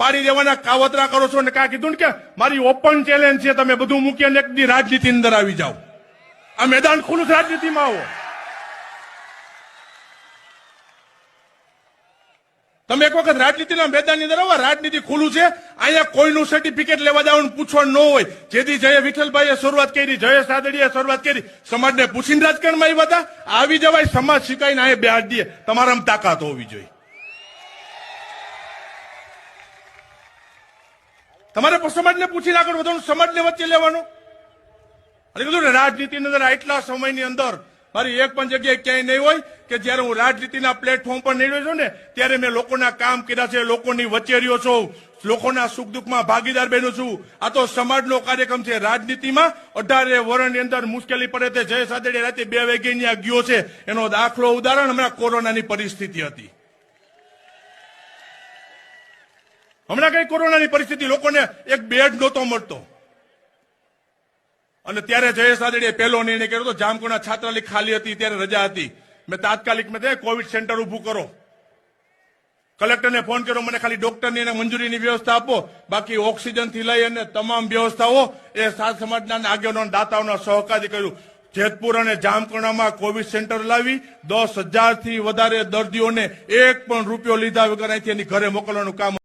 પાડી દેવાના કાવતરા કરો છો ને કા કીધું ને કે મારી ઓપન ચેલેન્જ છે, તમે બધું મૂકી અને એક દી રાજનીતિ અંદર આવી જાઓ. આ મેદાન ખુલ્લું રાજનીતિમાં આવો. તમે એક વખત રાજનીતિના મેદાનની અંદર આવો, રાજનીતિ ખુલ્લું છે, અહીંયા કોઈનું સર્ટિફિકેટ લેવા જવાનું પૂછવાનું ન હોય. જેથી જય વિઠ્ઠલભાઈએ શરૂઆત કરી, જય સાદડીએ શરૂઆત કરી. સમાજને પૂછીને રાજકારણમાં આવ્યા હતા. આવી જવાય, સમાજ શીખાઈને અહીંયા બેહાડ દઈએ તમારામાં તાકાત હોવી જોઈએ. તમારે સમાજને પૂછીને આગળ વધવાનું સમાજને વચ્ચે લેવાનું. અને કીધું ને, રાજનીતિની અંદર આટલા સમયની અંદર મારી એક પણ જગ્યાએ ક્યાંય નહીં હોય કે જ્યારે હું રાજનીતિના પ્લેટફોર્મ પર નીકળ્યો છું ને, ત્યારે મેં લોકોના કામ કર્યા છે, લોકોની વચ્ચે રહ્યો છું, લોકોના સુખ દુઃખમાં ભાગીદાર બન્યો છું. આ તો સમાજનો કાર્યક્રમ છે. રાજનીતિમાં અઢારે વર્ષની અંદર મુશ્કેલી પડે તે જય સાદડી રાતે બે વાગે ત્યાં ગયો છે. એનો દાખલો ઉદાહરણ હમણાં કોરોનાની પરિસ્થિતિ હતી. હમણાં કઈ કોરોનાની પરિસ્થિતિ, લોકોને એક બેડ નહોતો મળતો. અને ત્યારે જયેશ સાદડીએ પહેલો નિર્ણય કર્યો હતો જામકુના છાત્રાલય ખાલી હતી, ત્યારે રજા હતી. મેં તાત્કાલિક મેં કોવિડ સેન્ટર ઉભું કરો. કલેક્ટરને ફોન કર્યો, મને ખાલી ડોક્ટરની અને મંજૂરીની વ્યવસ્થા આપો, બાકી ઓક્સિજનથી લઈ અને તમામ વ્યવસ્થાઓ. એ સાત સમાજના આગેવાનો દાતાઓના સહકારથી કર્યું. જેતપુર અને જામકુણામાં કોવિડ સેન્ટર લાવી, દસ હજારથી વધારે દર્દીઓને એક પણ રૂપિયો લીધા વગર અહીંથી એની ઘરે મોકલવાનું કામ